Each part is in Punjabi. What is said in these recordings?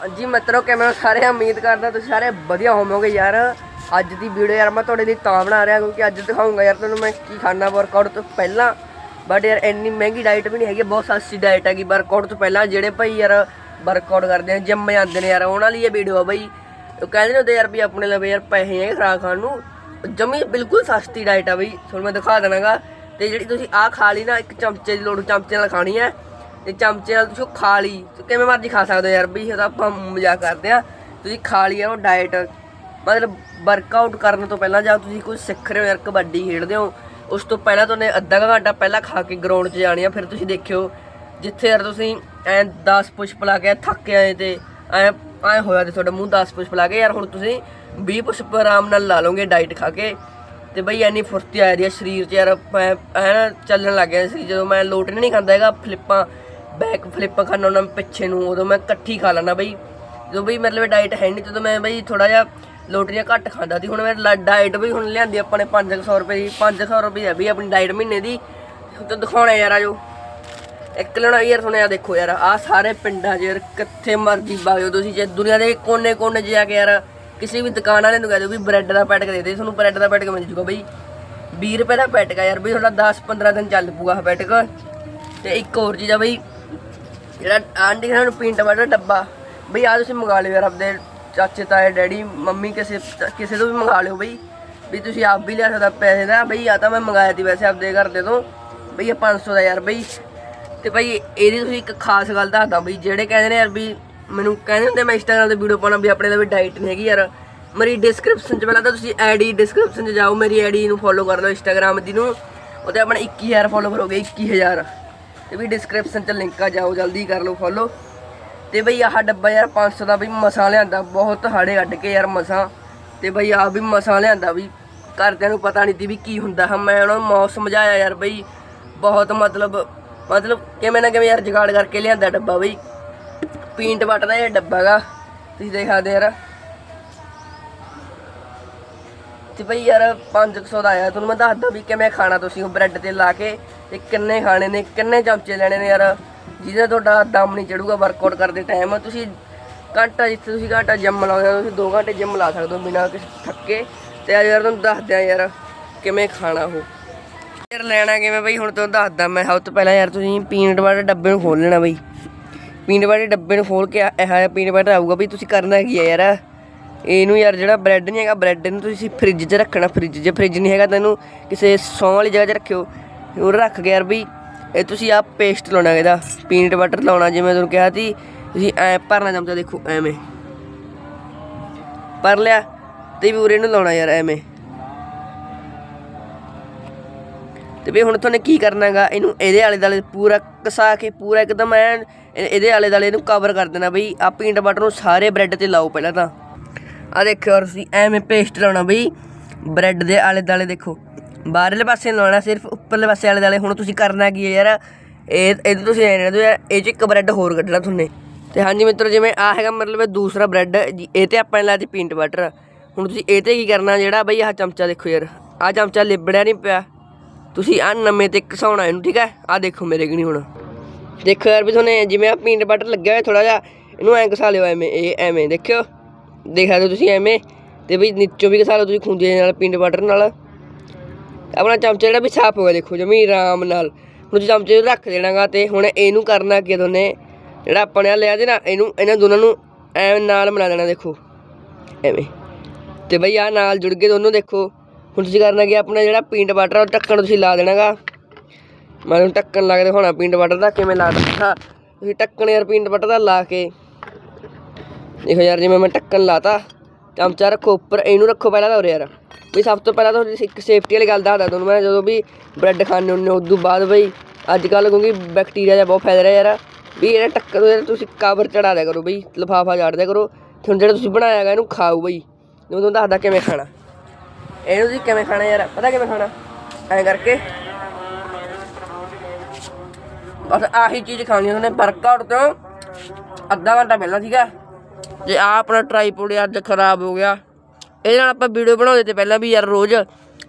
ਹਾਂਜੀ ਮਿੱਤਰੋ, ਕਿਵੇਂ ਹੋ? ਸਾਰੇ ਉਮੀਦ ਕਰਦਾ ਤੁਸੀਂ ਸਾਰੇ ਵਧੀਆ ਹੋਵੋਗੇ ਯਾਰ। ਅੱਜ ਦੀ ਵੀਡੀਓ ਯਾਰ ਮੈਂ ਤੁਹਾਡੇ ਲਈ ਤਾਂ ਬਣਾ ਰਿਹਾ ਕਿਉਂਕਿ ਅੱਜ ਦਿਖਾਉਂਗਾ ਯਾਰ ਤੁਹਾਨੂੰ ਮੈਂ ਕੀ ਖਾਣਾ ਵਰਕਆਊਟ ਤੋਂ ਪਹਿਲਾਂ। ਬਟ ਯਾਰ ਇੰਨੀ ਮਹਿੰਗੀ ਡਾਈਟ ਵੀ ਨਹੀਂ ਹੈਗੀ, ਬਹੁਤ ਸਸਤੀ ਡਾਈਟ ਹੈਗੀ ਵਰਕਆਊਟ ਤੋਂ ਪਹਿਲਾਂ ਜਿਹੜੇ ਭਾਈ ਯਾਰ ਵਰਕਆਊਟ ਕਰਦੇ ਆ ਜਿੰਮ ਜਾਂਦੇ ਨੇ ਯਾਰ, ਉਹਨਾਂ ਲਈ ਇਹ ਵੀਡੀਓ ਆ ਬਈ। ਉਹ ਕਹਿੰਦੇ ਨੇ ਹੁੰਦੇ ਯਾਰ ਵੀ ਆਪਣੇ ਲਵੇ ਯਾਰ ਪੈਸੇ ਹੈ ਖਰਾ ਖਾਣ ਨੂੰ। ਜਮੀ ਬਿਲਕੁਲ ਸਸਤੀ ਡਾਈਟ ਆ ਬਈ, ਤੁਹਾਨੂੰ ਮੈਂ ਦਿਖਾ ਦੇਣਾਗਾ। ਤੇ ਜਿਹੜੀ ਤੁਸੀਂ ਆਹ ਖਾ ਲਈ ਨਾ, ਇੱਕ ਚਮਚੇ ਦੀ ਲੋੜ, ਚਮਚੇ ਨਾਲ ਖਾਣੀ ਹੈ। ਤੇ ਚਮਚੇ ਨਾਲ ਤੁਸੀਂ ਖਾ ਲਈ। ਕਿਵੇਂ ਮਰਜ਼ੀ ਖਾ ਸਕਦੇ ਹੋ ਯਾਰ, ਵੀ ਇਹ ਤਾਂ ਆਪਾਂ ਮਜ਼ਾਕ ਕਰਦੇ ਆ। ਤੁਸੀਂ ਖਾ ਲਈ ਆ ਉਹ ਡਾਈਟ ਮਤਲਬ ਵਰਕਆਊਟ ਕਰਨ ਤੋਂ ਪਹਿਲਾਂ ਜਾਂ ਤੁਸੀਂ ਕੁਝ ਸਿੱਖ ਰਹੇ ਹੋ ਯਾਰ, ਕਬੱਡੀ ਖੇਡਦੇ ਹੋ, ਉਸ ਤੋਂ ਪਹਿਲਾਂ ਤੁਹਾਨੂੰ ਅੱਧਾ ਕੁ ਘੰਟਾ ਪਹਿਲਾਂ ਖਾ ਕੇ ਗਰਾਊਂਡ 'ਚ ਜਾਣੀ ਆ, ਫਿਰ ਤੁਸੀਂ ਦੇਖਿਓ, ਜਿੱਥੇ ਯਾਰ ਤੁਸੀਂ ਐ 10 ਪੁਸ਼ਪ ਲਾ ਕੇ ਥੱਕ ਆਏ ਤੇ ਐ ਐ ਹੋਇਆ ਤੇ ਤੁਹਾਡਾ ਮੂੰਹ 10 ਪੁਸ਼ਪ ਲਾ ਕੇ, ਯਾਰ ਹੁਣ ਤੁਸੀਂ 20 ਪੁਸ਼ਪ ਆਰਾਮ ਨਾਲ ਲਾ ਲਓਗੇ ਡਾਈਟ ਖਾ ਕੇ। ਤੇ ਬਈ ਐਨੀ ਫੁਰਤੀ ਆ ਰਹੀ ਹੈ ਸਰੀਰ 'ਚ ਯਾਰ ਐ ਚੱਲਣ ਲੱਗ ਗਿਆ ਸੀ, ਜਦੋਂ ਮੈਂ ਲੋਟ ਨਹੀਂ ਖਾਂਦਾ ਹੈਗਾ, ਫਲਿੱਪਾਂ ਬੈਕ ਫਲਿੱਪ ਖਾਣਾ ਉਹਨਾਂ ਪਿੱਛੇ ਨੂੰ, ਉਦੋਂ ਮੈਂ ਇਕੱਠੀ ਖਾ ਲੈਣਾ ਬਈ। ਜਦੋਂ ਬਈ ਮਤਲਬ ਡਾਈਟ ਹੈ ਨਹੀਂ ਤਦੋਂ ਮੈਂ ਬਈ ਥੋੜਾ ਜਿਹਾ ਲੋਟਰੀਆਂ ਘੱਟ ਖਾਂਦਾ ਸੀ। ਹੁਣ ਮੈਂ ਡਾਈਟ ਵੀ ਹੁਣ ਲਿਆਂਦੀ, ਆਪਾਂ ਨੇ 500 ਰੁਪਏ ਦੀ 500 ਰੁਪਏ ਹੈ ਵੀ ਆਪਣੀ ਡਾਈਟ ਮਹੀਨੇ ਦੀ। ਤੇ ਦਿਖਾਉਣਾ ਯਾਰ ਆਜੋ। ਇੱਕ ਲੈਣਾ ਯਾਰ, ਸੁਣਿਆ ਦੇਖੋ ਯਾਰ ਆ ਸਾਰੇ ਪਿੰਡਾਂ 'ਚ ਯਾਰ ਕਿੱਥੇ ਮਰਜ਼ੀ ਬਾਜੋ ਤੁਸੀਂ, ਜੇ ਦੁਨੀਆ ਦੇ ਕੋਨੇ ਕੋਨੇ 'ਚ ਜਾ ਕੇ ਯਾਰ ਕਿਸੇ ਵੀ ਦੁਕਾਨ ਵਾਲੇ ਨੂੰ ਕਹਿ ਦਿਓ ਵੀ ਬ੍ਰੈਡ ਦਾ ਪੈਟਕ ਦੇ ਦੇ, ਤੁਹਾਨੂੰ ਬ੍ਰੈਡ ਦਾ ਪੈਟਕ ਮਿਲ ਜੂਗਾ ਬਈ। 20 ਰੁਪਏ ਦਾ ਪੈਟਕ ਆ ਯਾਰ ਬਈ, ਤੁਹਾਡਾ 10 15 ਦਿਨ ਚੱਲ ਪੂਗਾ ਇਹ ਪੈਟਕ। ਤੇ ਇੱਕ ਹੋਰ ਚੀਜ਼ ਆ ਬਈ ਜਿਹੜਾ ਆਂਟੀ ਖਾਣ ਨੂੰ ਪੀਣ ਵਾਲਾ ਡੱਬਾ, ਬਈ ਆ ਤੁਸੀਂ ਮੰਗਾ ਲਿਓ ਯਾਰ ਆਪਦੇ ਚਾਚੇ, ਤਾਏ, ਡੈਡੀ, ਮੰਮੀ ਕਿਸੇ ਕਿਸੇ ਤੋਂ ਵੀ ਮੰਗਾ ਲਿਓ ਬਈ। ਵੀ ਤੁਸੀਂ ਆਪ ਵੀ ਲਿਆ ਸਕਦਾ ਪੈਸੇ ਦਾ, ਬਈ ਆ ਤਾਂ ਮੈਂ ਮੰਗਾਇਆ ਸੀ ਵੈਸੇ ਆਪਦੇ ਘਰ ਦੇ ਤੋਂ। ਬਈ ਇਹ 500 ਦਾ ਯਾਰ ਬਈ। ਤੇ ਬਈ ਇਹਦੀ ਤੁਸੀਂ ਇੱਕ ਖਾਸ ਗੱਲ ਦੱਸਦਾ ਬਈ, ਜਿਹੜੇ ਕਹਿੰਦੇ ਨੇ ਯਾਰ ਵੀ ਮੈਨੂੰ ਕਹਿੰਦੇ ਹੁੰਦੇ ਮੈਂ ਇੰਸਟਾਗ੍ਰਾਮ ਤੇ ਵੀਡੀਓ ਪਾਉਣਾ ਵੀ ਆਪਣੇ ਦਾ ਵੀ ਡਾਈਟ ਨਹੀਂ ਹੈਗੀ ਯਾਰ। ਮੇਰੀ ਡਿਸਕ੍ਰਿਪਸ਼ਨ 'ਚ ਪਹਿਲਾਂ ਤਾਂ ਤੁਸੀਂ ਆਈਡੀ ਡਿਸਕ੍ਰਿਪਸ਼ਨ 'ਚ ਜਾਓ, ਮੇਰੀ ਆਈਡੀ ਨੂੰ ਫੋਲੋ ਕਰ ਲਓ ਇੰਸਟਾਗ੍ਰਾਮ ਦੀ ਨੂੰ। ਉਹਤੇ ਆਪਣੇ 21000 ਫੋਲੋ ਕਰੋਗੇ 21000 ਤੇ ਵੀ ਡਿਸਕ੍ਰਿਪਸ਼ਨ 'ਚ ਲਿੰਕ ਆ ਜਾਓ, ਜਲਦੀ ਕਰ ਲਓ ਫੋਲੋ ਤੇ ਬਈ ਆਹ ਡੱਬਾ ਯਾਰ 500 ਦਾ ਬਈ ਮਸਾਂ ਲਿਆਂਦਾ, ਬਹੁਤ ਹਾੜੇ ਕੱਢ ਕੇ ਯਾਰ ਮਸਾਂ। ਤੇ ਬਈ ਆ ਵੀ ਮਸਾਂ ਲਿਆਂਦਾ ਵੀ, ਘਰਦਿਆਂ ਨੂੰ ਪਤਾ ਨਹੀਂ ਸੀ ਵੀ ਕੀ ਹੁੰਦਾ ਹੈ। ਮੈਂ ਉਹਨਾਂ ਨੂੰ ਮੌਤ ਸਮਝਾਇਆ ਯਾਰ ਬਈ, ਬਹੁਤ ਮਤਲਬ ਮਤਲਬ ਕਿਵੇਂ ਨਾ ਕਿਵੇਂ ਯਾਰ ਜਗਾੜ ਕਰਕੇ ਲਿਆਂਦਾ ਡੱਬਾ ਬਈ। ਪੀਂਟ ਵੱਟ ਦਾ ਇਹ ਡੱਬਾ ਗਾ। ਤੁਸੀਂ ਦੇਖ ਸਕਦੇ ਯਾਰ। ਤੇ ਬਈ ਯਾਰ 500 ਦਾ ਆਇਆ। ਤੁਹਾਨੂੰ ਮੈਂ ਦੱਸਦਾ ਵੀ ਕਿਵੇਂ ਖਾਣਾ ਤੁਸੀਂ ਉਹ ਬ੍ਰੈਡ ਤੇ ਲਾ ਕੇ ਤੇ ਕਿੰਨੇ ਖਾਣੇ ਨੇ, ਕਿੰਨੇ ਚਮਚੇ ਲੈਣੇ ਨੇ ਯਾਰ। ਜਿਹਦੇ ਨਾਲ ਤੁਹਾਡਾ ਦਮ ਨਹੀਂ ਚੜੂਗਾ ਵਰਕਆਊਟ ਕਰਦੇ ਟਾਈਮ ਤੁਸੀਂ ਘੰਟਾ ਜਿੱਥੇ ਤੁਸੀਂ ਘੰਟਾ ਜਿੰਮ ਲਾਉਂਦੇ ਹੋ, ਤੁਸੀਂ 2 ਘੰਟੇ ਜਿੰਮ ਲਾ ਸਕਦੇ ਹੋ ਬਿਨਾਂ ਕਿਸੇ ਥੱਕੇ। ਤੇ ਅੱਜ ਯਾਰ ਤੁਹਾਨੂੰ ਦੱਸਦਿਆਂ ਯਾਰ ਕਿਵੇਂ ਖਾਣਾ ਉਹ। ਯਾਰ ਲੈਣਾ ਕਿਵੇਂ ਬਈ? ਹੁਣ ਤੁਹਾਨੂੰ ਦੱਸਦਾ ਮੈਂ। ਸਭ ਤੋਂ ਪਹਿਲਾਂ ਯਾਰ ਤੁਸੀਂ ਪੀਨਟ ਵਾਲੇ ਡੱਬੇ ਨੂੰ ਖੋਲ ਲੈਣਾ ਬਈ। ਪੀਨਟ ਵਾਲੇ ਡੱਬੇ ਨੂੰ ਖੋਲ ਕੇ ਇਹ ਜਿਹਾ ਪੀਨਟ ਬਟਰ ਆਊਗਾ ਬਈ ਤੁਸੀਂ ਕਰਨਾ ਕੀ ਹੈ ਯਾਰ? ਇਹਨੂੰ ਯਾਰ ਜਿਹੜਾ ਬ੍ਰੈਡ ਨਹੀਂ ਹੈਗਾ ਬ੍ਰੈਡ ਨੂੰ ਤੁਸੀਂ ਫ੍ਰਿਜ 'ਚ ਰੱਖਣਾ ਫ੍ਰਿਜ 'ਚ ਫ੍ਰਿਜ ਨਹੀਂ ਹੈਗਾ, ਤੈਨੂੰ ਕਿਸੇ ਸੌਂ ਵਾਲੀ ਜਗ੍ਹਾ 'ਚ ਰੱਖਿਓ। ਉਹ ਰੱਖ ਕੇ ਯਾਰ ਵੀ ਇਹ ਤੁਸੀਂ ਆ ਪੇਸਟ ਲਾਉਣਾ ਇਹਦਾ ਪੀਨਟ ਬਟਰ ਲਾਉਣਾ, ਜਿਵੇਂ ਤੁਹਾਨੂੰ ਕਿਹਾ ਸੀ, ਤੁਸੀਂ ਐ ਭਰਨਾ ਚਮਚਾ ਦੇਖੋ, ਐਵੇਂ। ਭਰ ਲਿਆ, ਤੇ ਵੀ ਉਰੇ ਨੂੰ ਲਾਉਣਾ ਯਾਰ, ਐਵੇਂ। ਤੇ ਵੀ ਹੁਣ ਤੁਹਾਨੂੰ ਕੀ ਕਰਨਾਗਾ, ਇਹਨੂੰ ਇਹਦੇ ਆਲੇ ਦਾਲੇ ਪੂਰਾ ਕਸਾ ਕੇ, ਪੂਰਾ ਇੱਕਦਮ ਐਨ ਇਹ- ਇਹਦੇ ਆਲੇ ਦਾਲੇ ਇਹਨੂੰ ਕਵਰ ਕਰ ਦੇਣਾ ਬਈ ਆ ਪੀਨਟ ਬਟਰ ਨੂੰ ਸਾਰੇ ਬ੍ਰੈਡ ਤੇ ਲਾਓ ਪਹਿਲਾਂ ਤਾਂ। ਆ ਦੇਖਿਓ ਔਰ ਤੁਸੀਂ ਐਵੇਂ ਪੇਸਟ ਲਾਉਣਾ ਬਈ। ਬ੍ਰੈਡ ਦੇ ਆਲੇ ਦਾਲੇ ਦੇਖੋ। ਬਾਹਰਲੇ ਪਾਸੇ ਲਾਉਣਾ, ਸਿਰਫ ਉੱਪਰਲੇ ਪਾਸੇ ਆਲੇ ਦਾਲੇ ਹੁਣ ਤੁਸੀਂ ਕਰਨਾ ਕੀ ਹੈ ਯਾਰ? ਇਹ ਇਹ ਤੁਸੀਂ ਐ ਨਾ ਯਾਰ, ਇਹ ਚ ਇੱਕ ਬ੍ਰੈਡ ਹੋਰ ਕੱਢਣਾ ਤੁਹਾਨੂੰ ਤੇ ਹਾਂਜੀ ਮਿੱਤਰੋ, ਜਿਵੇਂ ਆ ਹੈਗਾ ਮਤਲਬ ਇਹ ਦੂਸਰਾ ਬ੍ਰੈਡ ਇਹ ਤੇ ਆਪਾਂ ਨੇ ਲਾਤੀ ਪੀਨਟ ਬਟਰ ਹੁਣ ਤੁਸੀਂ ਇਹ ਤੇ ਕੀ ਕਰਨਾ ਜਿਹੜਾ ਬਈ ਆਹ ਚਮਚਾ ਦੇਖੋ ਯਾਰ। ਆਹ ਚਮਚਾ ਲਿਬੜਿਆ ਨਹੀਂ ਪਿਆ। ਤੁਸੀਂ ਆ ਨਵੇਂ ਤੇ ਘਸਾਉਣਾ ਇਹਨੂੰ, ਠੀਕ ਹੈ? ਆ ਦੇਖੋ ਮੇਰੇ ਕਿ ਨਹੀਂ ਹੁਣ। ਦੇਖੋ ਯਾਰ ਵੀ ਤੁਹਾਨੂੰ ਜਿਵੇਂ ਆ ਪੀਨਟ ਬਟਰ ਲੱਗਿਆ ਹੋਇਆ ਥੋੜਾ ਜਿਹਾ, ਇਹਨੂੰ ਐਂ ਘਸਾ ਲਿਓ ਐਵੇਂ, ਇਹ ਐਵੇਂ, ਦੇਖਿਓ। ਦੇਖ ਸਕਦੇ ਹੋ ਤੁਸੀਂ ਐਵੇਂ ਤੇ ਵੀ ਨੀਚੋਂ ਵੀ ਘਸਾ ਲਓ ਤੁਸੀਂ ਖੁੰਝੇ ਨਾਲ ਪੀਨਟ ਵਾਟਰ ਨਾਲ। ਆਪਣਾ ਚਮਚਾ ਜਿਹੜਾ ਵੀ ਸਾਫ਼ ਹੋ ਗਿਆ, ਦੇਖੋ ਜਮੀ ਆਰਾਮ ਨਾਲ। ਹੁਣ ਤੁਸੀਂ ਚਮਚੇ ਨੂੰ ਰੱਖ ਦੇਣਾਗਾ ਤੇ ਹੁਣ ਇਹਨੂੰ ਕਰਨਾ ਕੀ ਦੋਨੇ? ਜਿਹੜਾ ਆਪਾਂ ਨੇ ਲਿਆ ਦੇ ਨਾ, ਇਹਨੂੰ, ਇਹਨਾਂ ਦੋਨਾਂ ਨੂੰ ਐਵੇਂ ਨਾਲ ਮਿਲਾ ਦੇਣਾ, ਦੇਖੋ। ਐਵੇਂ। ਤੇ ਬਈ ਆ ਨਾਲ ਜੁੜ ਗਏ ਦੋਨੋਂ, ਦੇਖੋ। ਹੁਣ ਤੁਸੀਂ ਕਰਨਾ ਕਿ ਆਪਣਾ ਜਿਹੜਾ ਪੀਂਟ ਬਟਰ ਉਹ ਢੱਕਣ ਤੁਸੀਂ ਲਾ ਦੇਣਾਗਾ। ਮੈਂ ਤੁਹਾਨੂੰ ਢੱਕਣ ਲਾ ਕੇ ਦਿਖਾਉਣਾ ਪੀਨਟ ਬਟਰ ਦਾ, ਕਿਵੇਂ ਲਾ ਦਿੱਤਾ। ਤੁਸੀਂ ਢੱਕਣ ਯਾਰ ਪੀਂਟ ਬਟਰ ਦਾ ਲਾ ਕੇ। ਦੇਖੋ ਯਾਰ, ਜਿਵੇਂ ਮੈਂ ਢੱਕਣ ਲਾਤਾ, ਚਮਚਾ ਰੱਖੋ ਉੱਪਰ, ਇਹਨੂੰ ਰੱਖੋ ਪਹਿਲਾਂ ਤਾਂ ਉਰੇ ਯਾਰ। ਵੀ ਸਭ ਤੋਂ ਪਹਿਲਾਂ ਤਾਂ ਇੱਕ ਸੇਫਟੀ ਵਾਲੀ ਗੱਲ ਦੱਸਦਾ ਤੁਹਾਨੂੰ ਮੈਂ, ਜਦੋਂ ਵੀ ਬ੍ਰੈਡ ਖਾਣੇ ਹੁੰਦੇ ਉਸ ਤੋਂ ਬਾਅਦ ਬਈ ਅੱਜ ਕੱਲ੍ਹ ਕਿਉਂਕਿ ਬੈਕਟੀਰੀਆ ਦਾ ਬਹੁਤ ਫੈਲ ਰਿਹਾ ਯਾਰ। ਵੀ ਇਹਦਾ ਢੱਕਣ ਨੂੰ ਤੁਸੀਂ ਕਵਰ ਚੜਾ ਦਿਆ ਕਰੋ ਬਈ, ਲਿਫਾਫਾ ਝਾੜ ਦਿਆ ਕਰੋ। ਤੇ ਹੁਣ ਜਿਹੜਾ ਤੁਸੀਂ ਬਣਾਇਆ ਹੈਗਾ, ਇਹਨੂੰ ਖਾਓ ਬਈ। ਮੈਂ ਤੁਹਾਨੂੰ ਦੱਸਦਾ ਕਿਵੇਂ ਖਾਣਾ। ਇਹਨੂੰ ਤੁਸੀਂ ਕਿਵੇਂ ਖਾਣਾ ਯਾਰ, ਪਤਾ ਕਿਵੇਂ ਖਾਣਾ? ਐਂ ਕਰਕੇ। ਬਸ ਆਹੀ ਚੀਜ਼ ਖਾਣੀ ਉਹਨੇ ਵਰਕਆਊਟ ਤੋਂ ਅੱਧਾ ਘੰਟਾ ਪਹਿਲਾਂ ਸੀਗਾ ਜੇ ਆ ਆਪਣਾ ਟ੍ਰਾਈਪੋਡ ਅੱਜ ਖਰਾਬ ਹੋ ਗਿਆ। ਇਹਦੇ ਨਾਲ ਆਪਾਂ ਵੀਡੀਓ ਬਣਾਉਂਦੇ ਤੇ ਪਹਿਲਾਂ ਵੀ ਯਾਰ ਰੋਜ਼,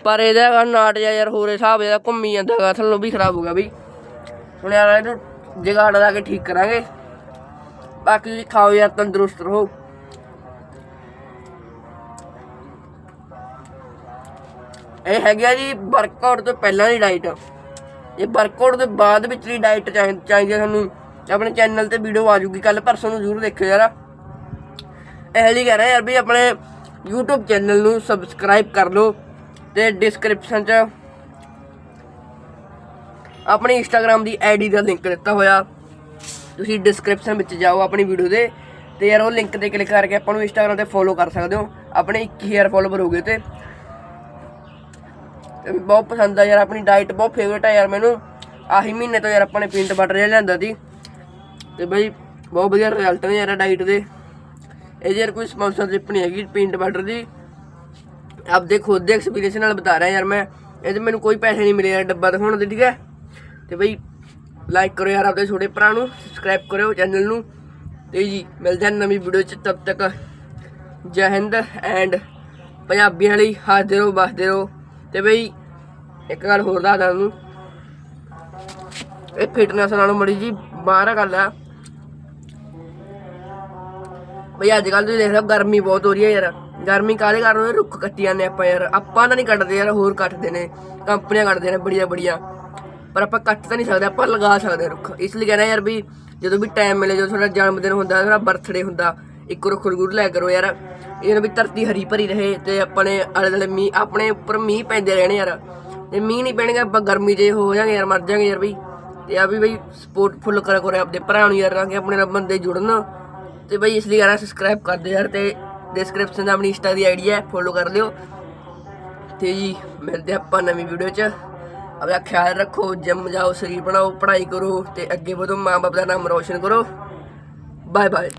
ਪਰ ਇਹਦਾ ਨਾਟ ਜਿਹਾ ਯਾਰ ਹੋਰੇ ਹਿਸਾਬ ਇਹਦਾ ਘੁੰਮੀ ਜਾਂਦਾ ਥੱਲੋਂ ਵੀ ਖਰਾਬ ਹੋ ਗਿਆ ਬਈ। ਹੁਣ ਯਾਰ ਇਹਨੂੰ ਜਗਾੜ ਲਾ ਕੇ ਠੀਕ ਕਰਾਂਗੇ। ਬਾਕੀ ਖਾਓ ਯਾਰ, ਤੰਦਰੁਸਤ ਰਹੋ। ਇਹ ਹੈਗਾ ਜੀ ਵਰਕਆਊਟ ਤੋਂ ਪਹਿਲਾਂ ਦੀ ਡਾਈਟ ਇਹ ਵਰਕਆਊਟ ਦੇ ਬਾਅਦ ਵਿੱਚ ਵਿਚਲੀ ਡਾਈਟ ਚਾਹੀਦੀ ਹੈ ਤੁਹਾਨੂੰ, ਆਪਣੇ ਚੈਨਲ ਤੇ ਵੀਡੀਓ ਆ ਜੂਗੀ ਕੱਲ ਪਰਸੋਂ ਨੂੰ ਜ਼ਰੂਰ ਦੇਖਿਓ ਯਾਰ। ਇਹ ਲਈ ਕਹਿ ਰਹੇ ਯਾਰ ਵੀ ਆਪਣੇ YouTube ਚੈਨਲ ਨੂੰ ਸਬਸਕ੍ਰਾਈਬ ਕਰ ਲਓ ਤੇ ਡਿਸਕ੍ਰਿਪਸ਼ਨ 'ਚ ਆਪਣੀ Instagram ਦੀ ਆਈਡੀ ਦਾ ਲਿੰਕ ਦਿੱਤਾ ਹੋਇਆ। ਤੁਸੀਂ ਡਿਸਕ੍ਰਿਪਸ਼ਨ ਵਿੱਚ ਜਾਓ ਆਪਣੀ ਵੀਡੀਓ ਦੇ ਤੇ ਯਾਰ ਉਹ ਲਿੰਕ ਤੇ ਕਲਿੱਕ ਕਰਕੇ ਆਪਾਂ ਨੂੰ Instagram ਤੇ ਫੋਲੋ ਕਰ ਸਕਦੇ ਹੋ। ਆਪਣੇ 21000 ਫੋਲੋਵਰ ਹੋ ਗਏ ਤੇ। ਬਹੁਤ ਪਸੰਦ ਆ ਯਾਰ, ਆਪਣੀ ਡਾਈਟ ਬਹੁਤ ਫੇਵਰਟ ਆ ਯਾਰ ਮੈਨੂੰ। ਆਹੀ ਮਹੀਨੇ ਤੋਂ ਯਾਰ ਆਪਾਂ ਨੇ ਪੀਨਟ ਬਟਰ ਜਿਹਾ ਲਿਆਂਦਾ ਸੀ। ਤੇ ਬਈ ਬਹੁਤ ਵਧੀਆ ਰਿਜ਼ਲਟ ਨੇ ਯਾਰ ਡਾਈਟ ਦੇ। ਇਹ ਯਾਰ ਕੋਈ ਸਪਾਂਸਰਸ਼ਿਪ ਨਹੀਂ ਹੈਗੀ ਪੀਨਟ ਬਟਰ ਦੀ। ਆਪਦੇ ਖੁਦ ਦੇ ਐਕਸਪੀਰੀਅੰਸ ਨਾਲ ਬਤਾ ਰਿਹਾ ਯਾਰ ਮੈਂ। ਇਹਦੇ ਮੈਨੂੰ ਕੋਈ ਪੈਸੇ ਨਹੀਂ ਮਿਲੇ ਯਾਰ ਡੱਬਾ ਦਿਖਾਉਣ ਦੇ, ਠੀਕ ਹੈ? ਤੇ ਬਈ ਲਾਈਕ ਕਰੋ ਯਾਰ ਆਪਦੇ ਛੋਟੇ ਭਰਾ ਨੂੰ ਸਬਸਕ੍ਰਾਈਬ ਕਰਿਓ ਚੈਨਲ ਨੂੰ। ਤੇ ਜੀ, ਮਿਲਦੇ ਹਾਂ ਨਵੀਂ ਵੀਡੀਓ ਚ ਤਬ ਤੱਕ ਜੈ ਹਿੰਦ ਐਂਡ ਪੰਜਾਬੀਆਂ ਲਈ ਹਾਜ਼ਰ ਰਹੋ ਬਸਦੇ ਰਹੋ। ਤੇ ਬਈ, ਇੱਕ ਗੱਲ ਹੋਰ ਦੱਸਦਾ ਤੁਹਾਨੂੰ। ਇਹ ਫਿਟਨੈਸ ਨਾਲੋਂ ਮੜੀ ਜੀ, ਬਾਹਰ ਗੱਲ ਆ। ਬਈ ਅੱਜ ਕੱਲ ਤੁਸੀਂ ਦੇਖ ਰਹੇ ਹੋ ਗਰਮੀ ਬਹੁਤ ਹੋ ਰਹੀ ਹੈ ਯਾਰ। ਗਰਮੀ ਕਾਹਦੇ ਕਾਰਨ ਹੋ ਰੁੱਖ ਕੱਟੀ ਜਾਂਦੇ ਆਪਾਂ ਯਾਰ। ਆਪਾਂ ਤਾਂ ਨਹੀਂ ਕੱਟਦੇ ਯਾਰ, ਹੋਰ ਕੱਟਦੇ ਨੇ। ਕੰਪਨੀਆਂ ਕੱਟਦੇ ਨੇ ਬੜੀਆਂ ਬੜੀਆਂ। ਪਰ ਆਪਾਂ ਕੱਟ ਤਾਂ ਨਹੀਂ ਸਕਦੇ, ਆਪਾਂ ਲਗਾ ਸਕਦੇ ਰੁੱਖ। ਇਸ ਲਈ ਕਹਿੰਦਾ ਯਾਰ ਵੀ ਜਦੋਂ ਵੀ ਟਾਈਮ ਮਿਲੇ, ਜਦੋਂ ਤੁਹਾਡਾ ਜਨਮ ਦਿਨ ਹੁੰਦਾ ਤੁਹਾਡਾ ਬਰਥਡੇ ਹੁੰਦਾ, ਇੱਕ ਰੁੱਖ ਜ਼ਰੂਰ ਲੈ ਕਰੋ ਯਾਰ। ਇਹਨਾਂ ਵੀ ਧਰਤੀ ਹਰੀ ਭਰੀ ਰਹੇ ਤੇ ਆਪਣੇ ਆਲੇ ਦੁਆਲੇ ਮੀਂਹ, ਆਪਣੇ ਉੱਪਰ ਮੀਂਹ ਪੈਂਦੇ ਰਹਿਣੇ ਯਾਰ। ਤੇ ਮੀਂਹ ਨਹੀਂ ਪੈਣਗੇ, ਆਪਾਂ ਗਰਮੀ 'ਚ ਹੋ ਜਾਾਂਗੇ ਯਾਰ, ਮਰ ਜਾਾਂਗੇ ਯਾਰ ਬਈ। ਤੇ ਆ ਵੀ ਬਈ ਸਪੋਰਟ ਫੁੱਲ ਕਰਿਆ ਕਰੋ ਆਪਦੇ ਭਰਾ ਨੂੰ ਯਾਰ ਕਿ ਆਪਣੇ ਨਾਲ ਬੰਦੇ ਜੁੜਨ। ਤੇ ਬਈ ਇਸ ਲਈ ਯਾਰ ਸਬਸਕ੍ਰਾਈਬ ਕਰ ਦਿਓ ਯਾਰ ਤੇ ਡਿਸਕ੍ਰਿਪਸ਼ਨ ਦਾ ਆਪਣੀ ਇੰਸਟਾ ਦੀ ਆਈਡੀ ਹੈ ਫੋਲੋ ਕਰ ਲਿਓ। ਤੇ ਜੀ, ਮਿਲਦੇ ਆਪਾਂ ਨਵੀਂ ਵੀਡੀਓ 'ਚ। ਆਪਣਾ ਖਿਆਲ ਰੱਖੋ ਜਿਮ ਜਾਓ, ਸਰੀਰ ਬਣਾਓ, ਪੜ੍ਹਾਈ ਕਰੋ ਤੇ ਅੱਗੇ ਵਧੋ ਮਾਂ ਬਾਪ ਦਾ ਨਾਮ ਰੋਸ਼ਨ ਕਰੋ। Bye bye